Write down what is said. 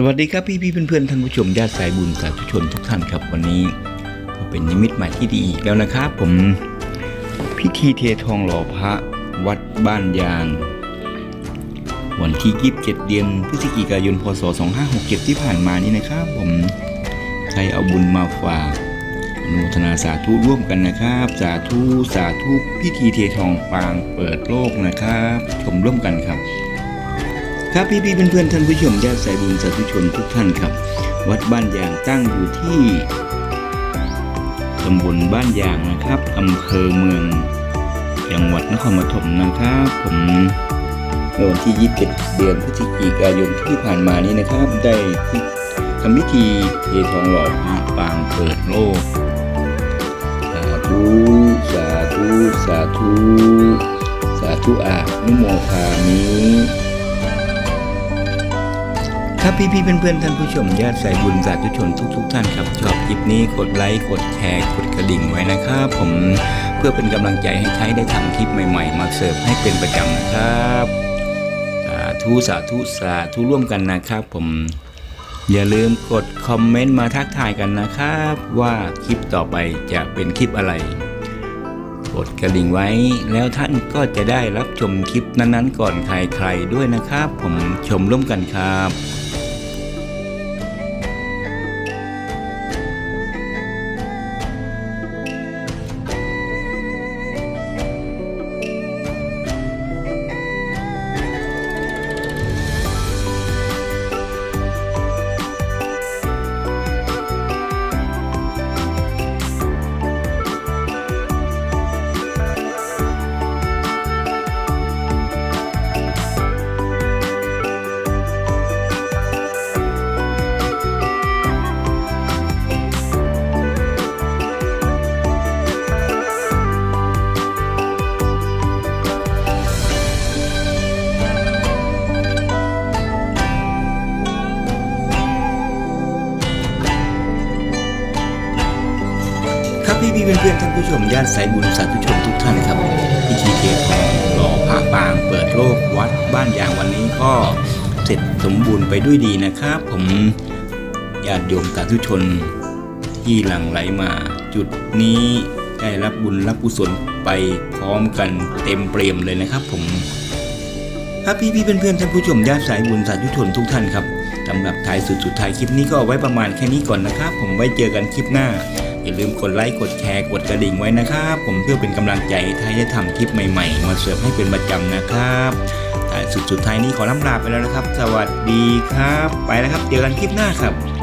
สวัสดีครับพี่พี่ๆเพื่อนท่านผู้ชมญาติสายบุญสาธุชนทุกท่านครับวันนี้ก็เป็นนิมิตใหม่ที่ดีอีกแล้วนะครับ ผมพิธีเททองหล่อพระวัดบ้านยาง วันที่27เดือนพฤศจิกายนพศ 2567 ที่ผ่านมานี้นะครับ ผมใครเอาบุญมาฝากอนุโมทนาสาธุร่วมกันนะครับ สาธุสาธุพิธีเททองปางเปิดโลกนะครับ ชมร่วมกันครับ ครับพี่พี่ๆเพื่อนๆท่านผู้ชมญาติสายบุญสาธุชนทุกท่านครับ วัดบ้านยางตั้งอยู่ที่ตำบลบ้านยางนะครับอำเภอเมืองจังหวัดนครปฐมนะครับผมเมื่อวันที่ 27 เดือนพฤศจิกายนที่ผ่านมานี้นะครับ ได้ทำพิธีเททองหล่อพระปางเปิดโลกสาธุสาธุสาธุสาธุอานุโมทามิ ครับพี่พี่ๆเพื่อนๆท่านผู้ชมญาติสายบุญสาธุชนทุกๆท่านครับชอบคลิปนี้กดไลค์กดแชร์กดกระดิ่งไว้นะครับผมเพื่อเป็นกำลังใจให้ใช้ได้ทำคลิปใหม่ ๆ มาเสิร์ฟให้เป็นประจำนะครับสาธุสาธุสาธุร่วมกันนะครับ ผมอย่าลืมกดคอมเมนต์มาทักทายกันนะครับ ว่าคลิปต่อไปจะเป็นคลิปอะไรกดกระดิ่งไว้แล้วท่านก็จะได้รับชมคลิปนั้นๆ ก่อนใครๆด้วยนะครับ ผมชมร่วมกันครับ พี่พี่ๆเพื่อนๆท่านผู้ชมญาติสายบุญสาธุชนทุกท่านครับพิธีเททองหล่อพระปางเปิดโลกวัดบ้านยางวันนี้ก็เสร็จสมบูรณ์ไปด้วยดีนะครับ ผมญาติโยมสาธุชนที่หลั่งไหลมา จุดนี้ได้รับบุญรับกุศลไปพร้อมกันเต็มเปรียมเลยนะครับ ผมครับพี่พี่ๆเพื่อนๆท่านผู้ชมญาติสายบุญสาธุชนทุกท่านครับสำหรับท้ายสุดสุดท้ายคลิปนี้ก็ไว้ประมาณแค่นี้ก่อนนะครับ ผมไว้เจอกันคลิปหน้า อย่าลืมกดไลค์กดแชร์กดกระดิ่งไว้นะครับ ผมเพื่อเป็นกำลังใจถ้าจะทำคลิปใหม่ๆ มาเสิร์ฟให้เป็นประจำนะครับสุดสุดท้ายนี้ขอล่ำลาไปแล้วนะครับ สวัสดีครับ ไปแล้วครับ เจอกันคลิปหน้าครับ